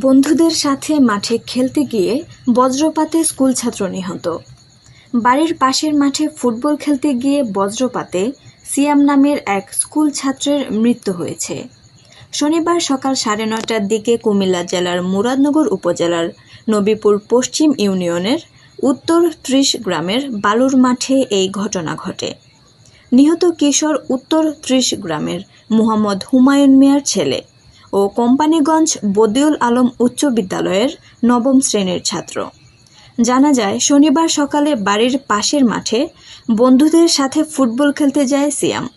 বন্ধুদের সাথে মাঠে খেলতে গিয়ে বজ্রপাতে স্কুল ছাত্র নিহত। বাড়ির পাশের মাঠে ফুটবল খেলতে গিয়ে বজ্রপাতে সিয়াম নামের এক স্কুল ছাত্রের মৃত্যু হয়েছে। শনিবার সকাল সাড়ে নয়টার দিকে কুমিল্লা জেলার মুরাদনগর উপজেলার নবীপুর পশ্চিম ইউনিয়নের উত্তর ত্রিশ গ্রামের বালুর মাঠে এই ঘটনা ঘটে। নিহত কিশোর উত্তর ত্রিশ গ্রামের মুহাম্মদ হুমায়ুন মিয়ার ছেলে। ও কোম্পানিগঞ্জ বদিউল আলম উচ্চ বিদ্যালয়ের নবম শ্রেণির ছাত্র। জানা যায়, শনিবার সকালে বাড়ির পাশের মাঠে বন্ধুদের সাথে ফুটবল খেলতে যায় সিয়াম।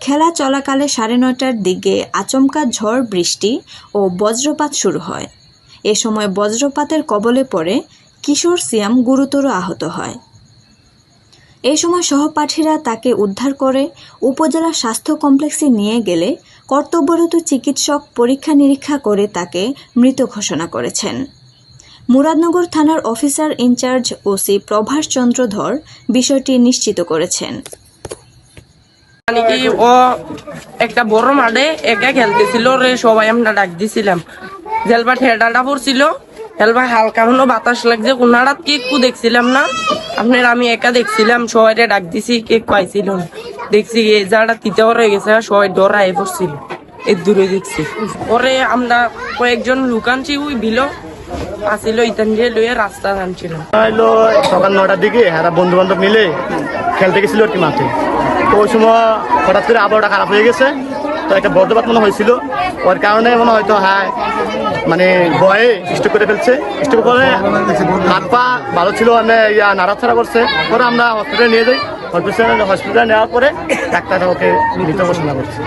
খেলা চলাকালে সাড়ে নয়টার দিকে আচমকা ঝড় বৃষ্টি ও বজ্রপাত শুরু হয়। এ সময় বজ্রপাতের কবলে পড়ে কিশোর সিয়াম গুরুতর আহত হয়। এই সময় সহপাঠীরা তাকে উদ্ধার করে উপজেলা স্বাস্থ্য কমপ্লেক্সে নিয়ে গেলে কর্তব্যরত চিকিৎসক পরীক্ষা নিরীক্ষা করে তাকে মৃত ঘোষণা করেছেন। মুরাদনগর থানার officer in charge OC Prabhas Chandra Dhar বিষয়টি নিশ্চিত করেছেন। ও একটা বড় মাঠে একা খেলতেছিল রে সবাই আমরা ডাক দিছিলাম। ঠেডাটা পড়ছিল হেলবা, হালকা হলো বাতাস লাগছে। কোনাড়া কেকু দেখছিলাম না। আপনার আমি একা দেখছিলাম সবাই ডাক দিছি, কেক পাইছিল দেখছি এই জায়গাটা তিতে হয়ে গেছে, সবাই ডরাই পড়ছিল। এর দূরে দেখছি। পরে আমরা কয়েকজন লুকানছি ওই বিল আসিল, ইতান দিয়ে লইয়ে রাস্তা হলো সকাল নটার দিকে, এরা বন্ধু বান্ধব মিলে খেলতে গেছিল আর কি মাঠে। তো ওই সময় হঠাৎ করে আবহাওয়াটা খারাপ হয়ে গেছে। তো একটা বজ্রপাত মনে হয়েছিল। ওর কারণে মনে হয়তো হ্যাঁ মানে ভয়ে স্টক করে ফেলছে। স্টক করে হাত পা ভালো ছিল মানে ইয়া নাড়াচাড়া করছে। পরে আমরা হসপিটালে নিয়ে যাই। হসপিটালে হসপিটালে নেওয়ার পরে ডাক্তার ওকে মৃত ঘোষণা করছে।